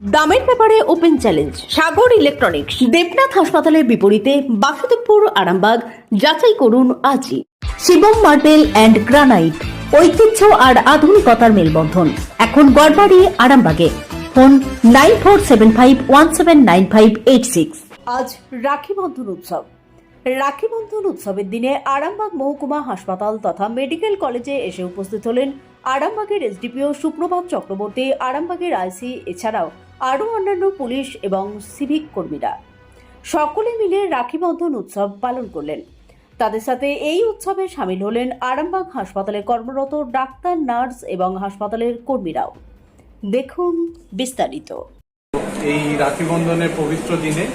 দামের ব্যাপারে open challenge Sagar electronics Debnath হাসপাতালের বিপরীতে বাসুদেবপুর, আরামবাগ, যাচাই করুন আজই। শিবম মার্বেল অ্যান্ড গ্রানাইট ঐতিহ্য আর আধুনিকতার মেলবন্ধন। এখন গড়বাড়ি, আরামবাগে। Phone nine four seven five one seven nine five eight six. আজ রাখি বন্ধন উৎসব। রাখি বন্ধন উৎসবের দিনে আরামবাগ মহকুমা হাসপাতাল তথা মেডিকেল কলেজে এসে উপস্থিত হলেন আরামবাগের এসডিপিও সুপ্রভাত চক্রবর্তী, আরামবাগের আইসি, এছাড়াও আরও অন্যান্য পুলিশ এবং সিভিক কর্মীরা। সকলে মিলে রাখি বন্ধন উৎসব পালন করলেন। তাদের সাথে এই উৎসবে সামিল হলেন আরামবাগ হাসপাতালে কর্মরত ডাক্তার, নার্স এবং হাসপাতালের কর্মীরাও। দেখুন বিস্তারিত। এই রাখি বন্ধনের পবিত্র দিনে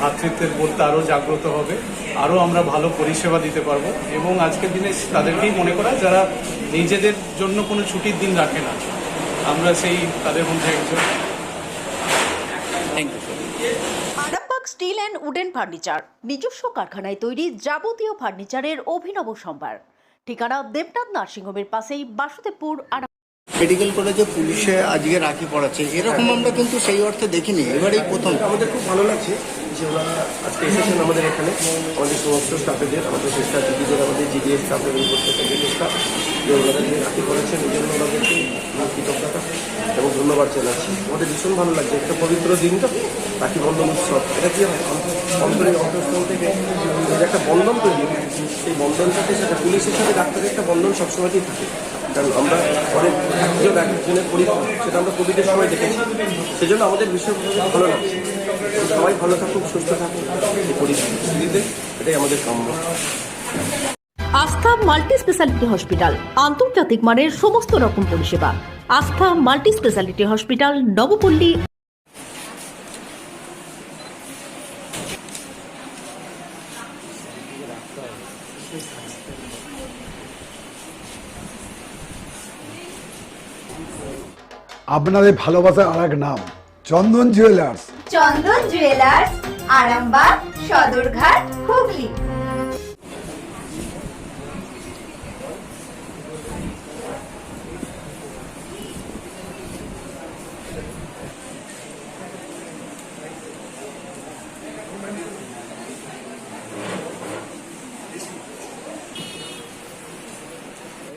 ভাতৃত্বের বোধটা আরও জাগ্রত হবে, আরও আমরা ভালো পরিষেবা দিতে পারব এবং আজকের দিনে তাদেরকেই মনে করা যারা নিজেদের জন্য কোনো ছুটির দিন রাখে না। আমরা সেই তাদের মধ্যে একজন। Thank you Arambagh steel and wooden furniture নিজস্ব কারখানায় তৈরি যাবতীয় ফার্নিচারের অভিনব সম্ভার। ঠিকানা দেবনাথ নার্সিংহোমের পাশেই বাসুদেবপুর আরাম মেডিকেল কলেজে পুলিশে আজকে রাখি পড়াচ্ছে। এরকম আমরা কিন্তু সেই অর্থে দেখিনি। এবারেই প্রথম। আমাদের খুব ভালো লাগছে যে ওনারা আজকে এসেছেন আমাদের এখানে। আমাদের সমস্ত স্টাফেদের আমাদের সিস্টার দিদিদের আমাদের জিডিএস এই প্রত্যেকটা স্টাফ যে করেছেন, এই কৃতজ্ঞতা এবং ধন্যবাদ জানাচ্ছি। আমাদের ভীষণ ভালো লাগছে, একটা পবিত্র দিন তো। রাখি বন্ধন উৎসব, এটা কি অন্তরের অন্তঃস্থল থেকে একটা বন্ধন তৈরি সেই বন্ধনটাতে সেটা পুলিশের সাথে ডাক্তারের একটা বন্ধন সবসময়তেই থাকে। কারণ আমরা অনেক একজন একজনের পরিবার, সেটা আমরা কোভিডের সময় দেখেছি। সেজন্য আমাদের ভীষণ ভালো লাগছে। সবাই ভালো থাকুক, সুস্থ থাকুক, এই পরিস্থিতিতে এটাই আমাদের কাম্য। আস্থা মাল্টি স্পেশালিটি হসপিটাল। আন্তর্জাতিক মানের সমস্ত রকম পরিষেবা। আস্থা মাল্টি স্পেশালিটি হসপিটাল নবপল্লী। আপনাদের ভালোবাসার আর এক নাম Chandan jewellers. Chandan jewellers Arambagh Sadarghat Hooghly.